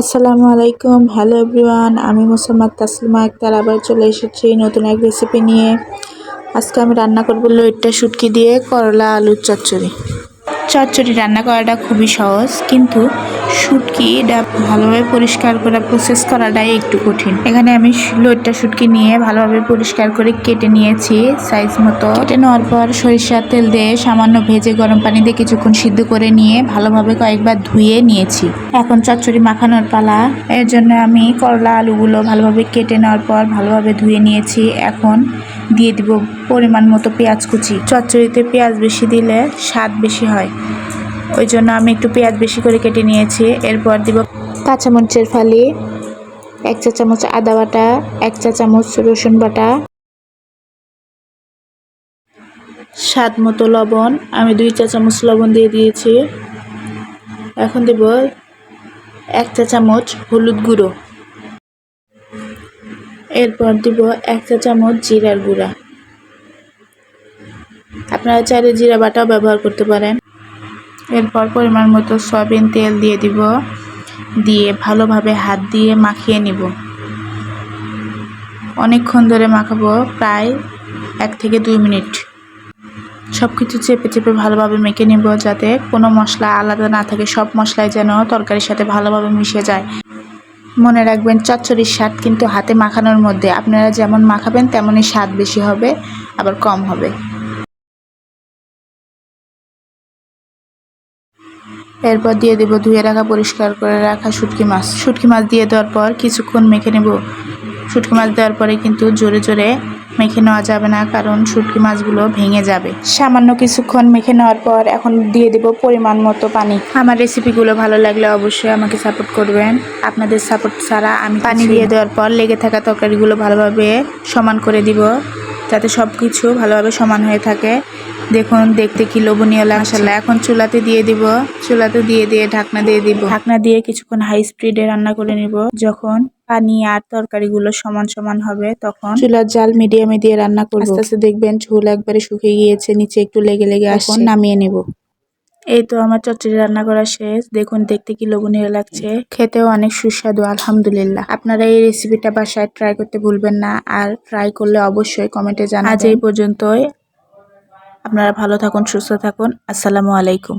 আসসালামু আলাইকুম। Hello everyone আমি মোসাম্মদ তাসলিমা আক্তার আবার চলে এসেছি নতুন এক রেসিপি নিয়ে। আজকে আমি রান্না করব লইট্টা শুটকি দিয়ে করলা আলুর চচ্চড়ি। চচ্চড়ি রান্না করাটা খুবই সহজ, কিন্তু শুটকিটা ভালোভাবে পরিষ্কার করা প্রসেস করাটাই একটু কঠিন। এখানে আমি লইট্টা শুটকি নিয়ে ভালোভাবে পরিষ্কার করে কেটে নিয়েছি সাইজ মতো। কেটে নেওয়ার পর সরিষার তেল দিয়ে সামান্য ভেজে গরম পানি দিয়ে কিছুক্ষণ সিদ্ধ করে নিয়ে ভালোভাবে কয়েকবার ধুয়ে নিয়েছি। এখন চচ্চড়ি মাখানোর পালা। এর জন্য আমি করলা, আলুগুলো ভালোভাবে কেটে নেওয়ার পর ভালোভাবে ধুয়ে নিয়েছি। এখন দিয়ে দিব পরিমাণ মতো পেঁয়াজ কুচি। চচ্চড়িতে পেঁয়াজ বেশি দিলে স্বাদ বেশি হয়। ওই জন্য আমি একটু পেঁয়াজ বেশি করে কেটে নিয়েছি। এরপর দিব কাঁচামরিচের ফালি, এক চা চামচ আদা বাটা, এক চা চামচ রসুন বাটা। স্বাদ মতো লবণ, আমি দুই চা চামচ লবণ দিয়ে দিয়েছি। এখন দেব এক চা চামচ হলুদ গুঁড়ো। এরপর দিব এক চা চামচ জিরার গুঁড়া। আপনারা চাইলে জিরা বাটাও ব্যবহার করতে পারেন। এরপর পরিমাণ মতো সয়াবিন তেল দিয়ে দিব। দিয়ে ভালোভাবে হাত দিয়ে মাখিয়ে নিব। অনেকক্ষণ ধরে মাখাবো প্রায় এক থেকে দুই মিনিট। সব কিছু চেপে চেপে ভালোভাবে মেখে নিব যাতে কোনো মশলা আলাদা না থাকে। সব মশলাই যেন তরকারির সাথে ভালোভাবে মিশে যায়। মনে রাখবেন, চচ্চড়ির স্বাদ কিন্তু হাতে মাখানোর মধ্যে। আপনারা যেমন মাখাবেন তেমনই স্বাদ বেশি হবে, আবার কম হবে। এরপর দিয়ে দেব ধুয়ে রাখা, পরিষ্কার করে রাখা শুটকি মাছ। শুটকি মাছ দিয়ে দেওয়ার পর কিছুক্ষণ মেখে নেব। শুটকি মাছ দেওয়ার পরে কিন্তু জোরে জোরে মেখে নেওয়া যাবে না কারণ শুটকি মাছগুলো ভেঙে যাবে। সামান্য কিছুক্ষণ মেখে নেওয়ার পর এখন দিয়ে দেব পরিমাণ মতো পানি। আমার রেসিপিগুলো ভালো লাগলে অবশ্যই আমাকে সাপোর্ট করবেন। আপনাদের সাপোর্ট ছাড়া আমি পানি দিয়ে দেওয়ার পর লেগে থাকা তরকারিগুলো ভালোভাবে সমান করে দিব যাতে সব কিছু ভালোভাবে সমান হয়ে থাকে। দেখুন দেখতে কি লোভনীয় লাগছে। এখন চুলাতে দিয়ে দিব। চুলাতে দিয়ে দিয়ে ঢাকনা দিয়ে দিব। ঢাকনা দিয়ে কিছুক্ষণ হাই স্পিডে রান্না করে নিব। যখন পানি আর তরকারিগুলো সমান সমান হবে তখন চুলার জাল মিডিয়ামে দিয়ে রান্না করব। আস্তে আস্তে দেখবেন ঝোল একবারে শুকিয়ে গিয়েছে নিচে একটু লেগে লেগে আসছে। নামিয়ে নেব। এই তো আমার চচ্চড়ি রান্না করা শেষ। দেখুন দেখতে কি লোভনীয় লাগছে। খেতেও অনেক সুস্বাদু আলহামদুলিল্লাহ। আপনারা এই রেসিপিটা বাসায় ট্রাই করতে ভুলবেন না আর ট্রাই করলে অবশ্যই কমেন্টে জানাবেন আজ এই পর্যন্তই। আপনারা ভালো থাকুন সুস্থ থাকুন। আসসালামু আলাইকুম।